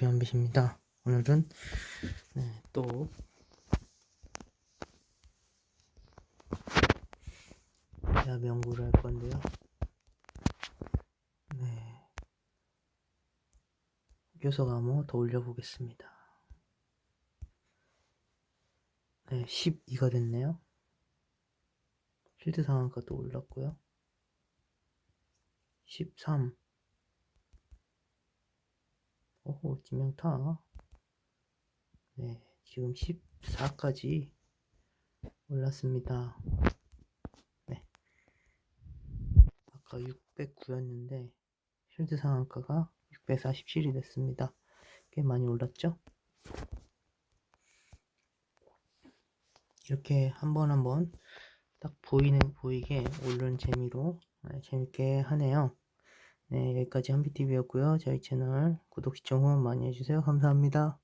한비티비 한빛입니다. 오늘은 네, 또 대합 연구를 할 건데요. 네, 교석 암호 더 올려보겠습니다. 네, 12가 됐네요. 필드 상한가 또 올랐고요. 13 오호 지명타. 네 지금 14까지 올랐습니다. 네. 아까 609였는데 실드 상한가가 647이 됐습니다. 꽤 많이 올랐죠? 이렇게 한 번 한번 딱 보이는 보이게 오른 재미로 네, 재밌게 하네요 네, 여기까지 한비TV였고요. 저희 채널 구독, 시청 후원 많이 해주세요. 감사합니다.